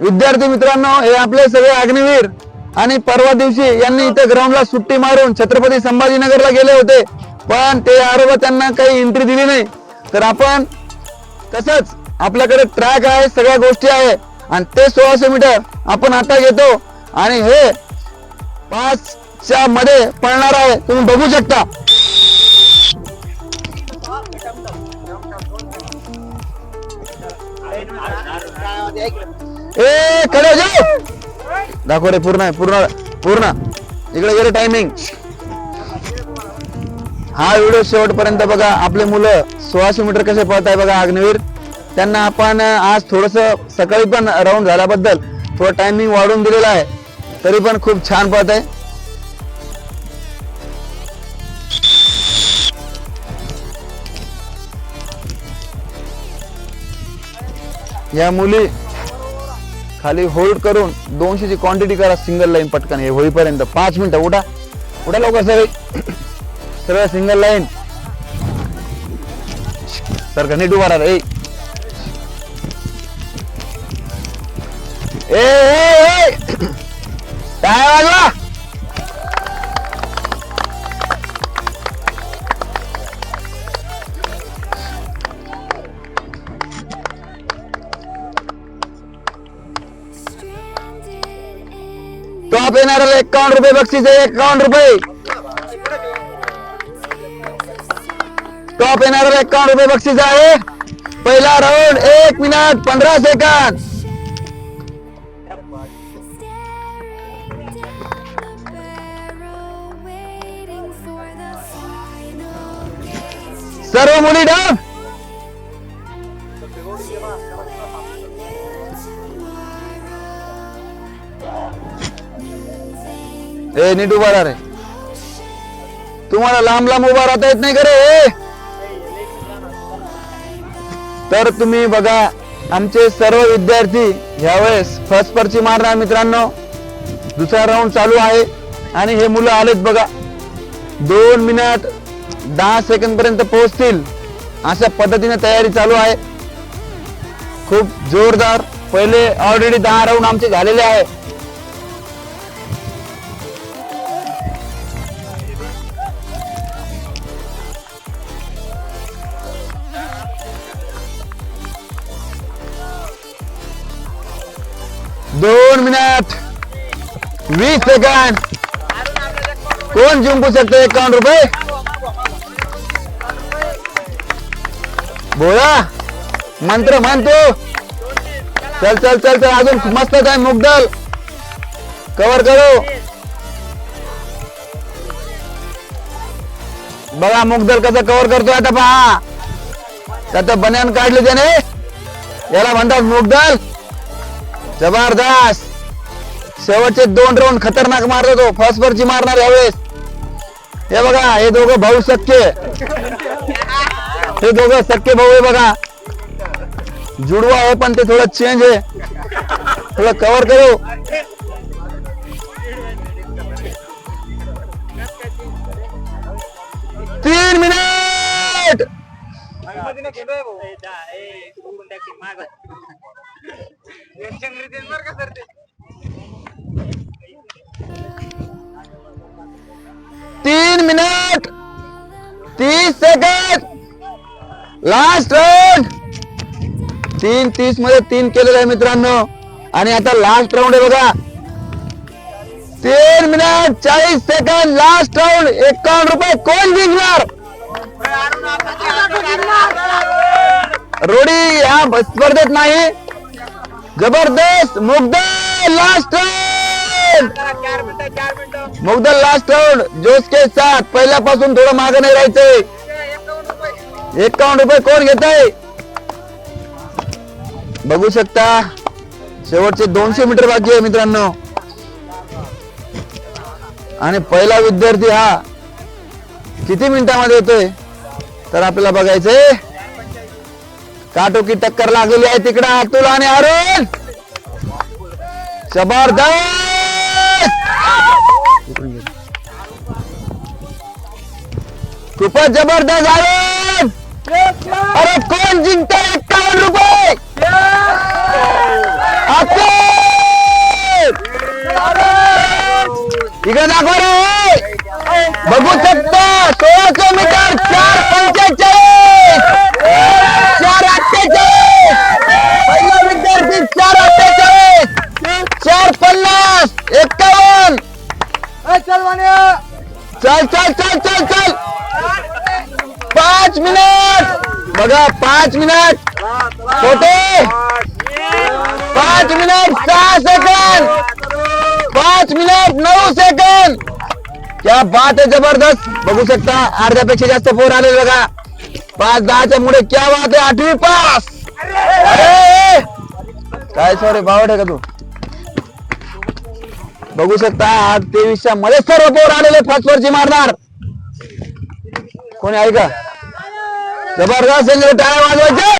विद्यार्थी मित्रांनो हे आपले सगळे अग्निवीर आणि परवा दिवशी यांनी इथे ग्राउंडला सुट्टी मारून छत्रपती संभाजीनगरला गेले होते. पण ते आरोप त्यांना काही एंट्री दिली नाही. तर आपण तसंच आपल्याकडे ट्रॅक आहे सगळ्या गोष्टी आहे. आणि ते सोळाशे मीटर आपण आता घेतो. आणि हे पाचच्या मध्ये पळणार आहे. तुम्ही बघू शकता. ए कडे हो, जाऊ. दाखव रे पूर्ण पूर्ण पूर्ण. इकडे गेले टायमिंग हा व्हिडिओ शेवटपर्यंत बघा. आपले मुलं सोळाशे मीटर कसे पळत आहे बघा अग्निवीर त्यांना आपण आज थोडस सकाळी पण राऊंड झाल्याबद्दल थोडं टायमिंग वाढवून दिलेला आहे. तरी पण खूप छान पळत आहे या मुली खाली होल्ड करून दोनशेची क्वांटिटी करा सिंगल लाईन पटकन. हे होईपर्यंत पाच मिनिटं. उठा. उठा लवकर सर सरळ सिंगल लाईन सर नीट उभा राहा. ए. काय देणाऱ्याला एकावन्न रुपये बक्षीस आहे एकावन्न रुपये. टॉप येणाऱ्याला एकावन्न रुपये बक्षीस आहे. पहिला राऊंड एक मिनिट पंधरा सेकंद सर्व मुली डाव ए नीट उभा रे. तुम्हाला लांब लांब उभा राहता येत नाही रे तर तुम्ही बघा आमचे सर्व विद्यार्थी यावेळेस फर्स्ट पर्ची मारणार मित्रांनो. दुसरा राऊंड चालू आहे. आणि हे मुलं आलेत बघा. दोन मिनिट दहा सेकंद पर्यंत पोहोचतील. अशा पद्धतीने तयारी चालू आहे. खूप जोरदार. पहिले ऑलरेडी दहा राऊंड आमचे झालेले आहे. दोन मिनिट. वीस सेकंड कोण जिंकू शकतो? एकावन्न रुपये? बोला. मंत्र म्हणतो चल चल चल चल. अजून मस्त आहे मुगदल. कव्हर करू. बघा मुगदल कसं कव्हर करतोय आता पहा. त्याचं बन्यान काढले त्याने? याला म्हणतात मुगदल. जबरदस्त शेवटचे दोन राऊंड खतरनाक मारतो तो. फर्स्ट वरची मारणार यावेळेस. हे बघा हे दोघं भाऊ सख्य हे दोघं सख्य भाऊ आहे बघा. जुडवा आहे पण ते थोडं चेंज आहे. थोडं कव्हर करू. तीन मिनिट तीन मिनिट तीस सेकंड लास्ट राऊंड तीन तीसमध्ये तीन केलेलं आहे मित्रांनो. आणि आता लास्ट राऊंड आहे बघा. तीन मिनिट चाळीस सेकंड लास्ट राऊंड एकावन्न रुपये कोण जिंकणार? रोडी या स्पर्धेत नाही. जबरदस्त मुग्धल लास्ट राऊंड मुग्धल लास्ट राऊंड जोश के साथ पहिल्यापासून थोडं मागे नाही राहायचंय. एकावन्न रुपये कोण घेत आहे बघू शकता. शेवटचे दोनशे मीटर बाकी आहे मित्रांनो. आणि पहिला विद्यार्थी हा किती मिनिटामध्ये येतोय? तर आपल्याला बघायचंय. काटोकी टक्कर लागलेली आहे तिकडे अतुल आणि अरुण. जबरदस्त. खूपच जबरदस्त अरुण. अरे कोण जिंकतोय? एक्कावन्न रुपये. इकडे दाखवा बघू शकता सोळाशे मीटर चार पंचेचाळीस. चल चल चल चल चल. पाच मिनिट. बघा पाच मिनिट. छोटे. पाच मिनिट सहा सेकंद. पाच मिनिट नऊ सेकंद. क्या बात आहे जबरदस्त. बघू शकता अर्ध्यापेक्षा जास्त पोर आले बघा. पाच दहाच्या मुळे क्या बात आहे आठवी पास. अरे! काय सॉरी बावट आहे का तू? बघू शकता आज तेवीसच्या मध्ये सर्व पोर आलेले पाच वरची मारणार कोणी ऐका जबरदस्त टाळ्या वाजवायचे.